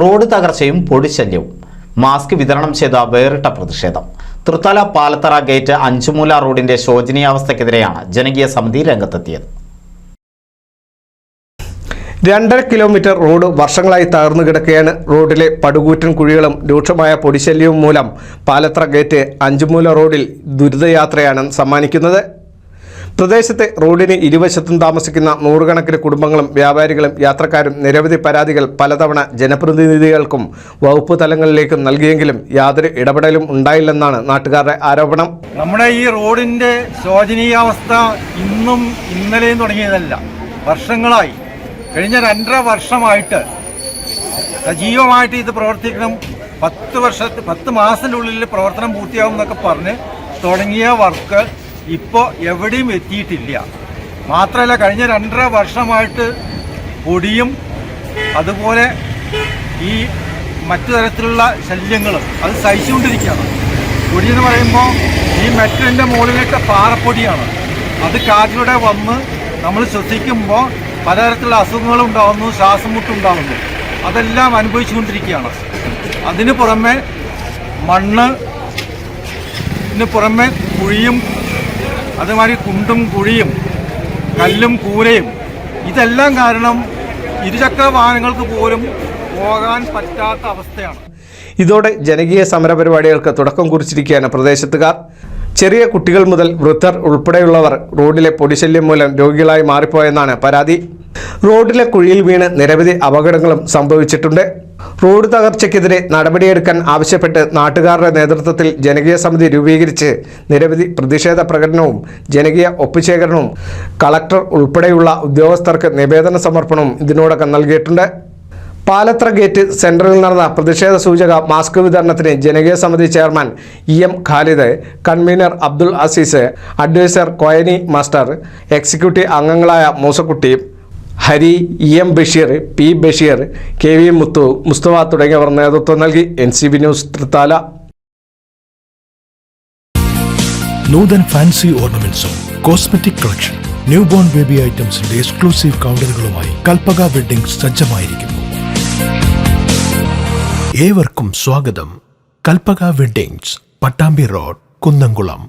Road തകർച്ചയും പൊടിശല്യവും. Mask വിതരണം ചെയ്ത വേറിട്ട പ്രതിഷേധം. തൃത്തല പാലത്തറ ഗേറ്റ് അഞ്ചുമൂല റോഡിന്റെ ശോചനീയാവസ്ഥയ്ക്കെതിരെയാണ് ജനകീയ സമിതി രംഗത്തെത്തിയത്. രണ്ടര കിലോമീറ്റർ റോഡ് വർഷങ്ങളായി തകർന്നു കിടക്കുകയാണ്. റോഡിലെ പടുകൂറ്റൻ കുഴികളും രൂക്ഷമായ പൊടിശല്യവും മൂലം പാലത്ര ഗേറ്റ് അഞ്ചുമൂല റോഡിൽ ദുരിതയാത്രയാണ് സമ്മാനിക്കുന്നത്. പ്രദേശത്തെ റോഡിന് ഇരുവശത്തും താമസിക്കുന്ന നൂറുകണക്കിന് കുടുംബങ്ങളും വ്യാപാരികളും യാത്രക്കാരും നിരവധി പരാതികൾ പലതവണ ജനപ്രതിനിധികൾക്കും വകുപ്പ് തലങ്ങളിലേക്കും നൽകിയെങ്കിലും യാതൊരു ഇടപെടലും ഉണ്ടായില്ലെന്നാണ് നാട്ടുകാരുടെ ആരോപണം. നമ്മുടെ ഈ റോഡിന്റെ ശോചനീയാവസ്ഥ ഇന്നും ഇന്നലെയും തുടങ്ങിയതല്ല. വർഷങ്ങളായി. കഴിഞ്ഞ രണ്ടര വർഷമായിട്ട് സജീവമായിട്ട് ഇത് പ്രവർത്തിക്കണം. പത്ത് വർഷ പത്ത് മാസത്തിന്റെ ഉള്ളിൽ പ്രവർത്തനം പൂർത്തിയാവും എന്നൊക്കെ പറഞ്ഞ് തുടങ്ങിയ വർക്ക് ഇപ്പോൾ എവിടെയും എത്തിയിട്ടില്ല. മാത്രമല്ല കഴിഞ്ഞ രണ്ടര വർഷമായിട്ട് പൊടിയും അതുപോലെ ഈ മറ്റു തരത്തിലുള്ള ശല്യങ്ങളും അത് സഹിച്ചുകൊണ്ടിരിക്കുകയാണ്. പൊടി എന്ന് പറയുമ്പോൾ ഈ മെറ്റലിന്റെ മുകളിലൊക്കെ പാറപ്പൊടിയാണ്. അത് കാറ്റിലൂടെ വന്ന് നമ്മൾ ശ്വസിക്കുമ്പോൾ പലതരത്തിലുള്ള അസുഖങ്ങളും ഉണ്ടാകുന്നു ശ്വാസം മുട്ടുണ്ടാകുന്നു അതെല്ലാം അനുഭവിച്ചുകൊണ്ടിരിക്കുകയാണ്. അതിന് പുറമെ മണ്ണ് പുറമെ കുഴിയും അതുമാതിരി കുണ്ടും കുഴിയും കല്ലും കൂരയും ഇതെല്ലാം കാരണം ഇരുചക്ര വാഹനങ്ങൾക്ക് പോലും പോകാൻ പറ്റാത്ത അവസ്ഥയാണ്. ഇതോടെ ജനകീയ സമരപരിപാടികൾക്ക് തുടക്കം കുറിച്ചിരിക്കുകയാണ് പ്രദേശത്തുകാർ. ചെറിയ കുട്ടികൾ മുതൽ വൃദ്ധർ ഉൾപ്പെടെയുള്ളവർ റോഡിലെ പൊടിശല്യം മൂലം രോഗികളായി മാറിപ്പോയെന്നാണ് പരാതി. റോഡിലെ കുഴിയിൽ വീണ് നിരവധി അപകടങ്ങളും സംഭവിച്ചിട്ടുണ്ട്. റോഡ് തകർച്ചയ്ക്കെതിരെ നടപടിയെടുക്കാൻ ആവശ്യപ്പെട്ട് നാട്ടുകാരുടെ നേതൃത്വത്തിൽ ജനകീയ സമിതി രൂപീകരിച്ച് നിരവധി പ്രതിഷേധ പ്രകടനവും ജനകീയ ഒപ്പുശേഖരണവും കളക്ടർ ഉൾപ്പെടെയുള്ള ഉദ്യോഗസ്ഥർക്ക് നിവേദന സമർപ്പണവും ഇതിനോടകം നൽകിയിട്ടുണ്ട്. പാലത്ര ഗേറ്റ് സെന്ററിൽ നടന്ന പ്രതിഷേധ സൂചക മാസ്ക് വിതരണത്തിന് ജനകീയ സമിതി chairman E M Khalid convener Abdul Aziz adviser Koyani master executive അംഗങ്ങളായ Moosakutty Hari E M Basheer P Basheer K V Muthu Mustafa തുടങ്ങിയവർ നേതൃത്വം നൽകി. N C B news Thrithala. Nuthan fancy ഓർണമെന്റ്സും cosmetic collection new born baby ഐറ്റംസിന്റെ exclusive കൗണ്ടറുകളുമായി Kalpaka wedding സജ്ജമായിരിക്കുന്നു. ഏവർക്കും സ്വാഗതം. Kalpaka weddings Pattambi road Kunnamkulam.